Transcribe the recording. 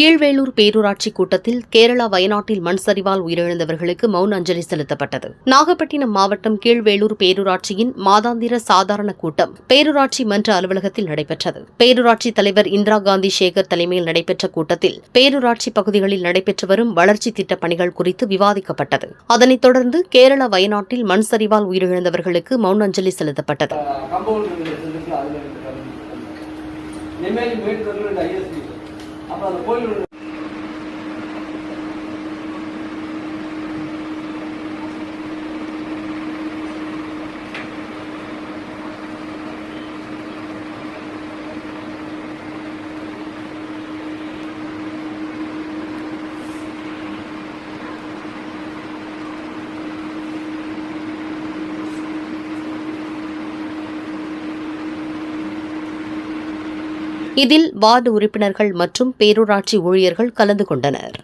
கீழ்வேளூர் பேரூராட்சி கூட்டத்தில் கேரளா வயநாட்டில் மண் சரிவால் உயிரிழந்தவர்களுக்கு மௌன அஞ்சலி செலுத்தப்பட்டது. நாகப்பட்டினம் மாவட்டம் கீழ்வேளூர் பேரூராட்சியின் மாதாந்திர சாதாரண கூட்டம் பேரூராட்சி மன்ற அலுவலகத்தில் நடைபெற்றது. பேரூராட்சி தலைவர் இந்திரா காந்தி சேகர் தலைமையில் நடைபெற்ற கூட்டத்தில் பேரூராட்சி பகுதிகளில் நடைபெற்று வரும் வளர்ச்சி திட்டப் பணிகள் குறித்து விவாதிக்கப்பட்டது. அதனைத் தொடர்ந்து கேரளா வயநாட்டில் மண் சரிவால் உயிரிழந்தவர்களுக்கு மௌன அஞ்சலி செலுத்தப்பட்டது. அப்புறம் அந்த கோயில் இதில் வார்டு உறுப்பினர்கள் மற்றும் பேரூராட்சி ஊழியர்கள் கலந்து கொண்டனர்.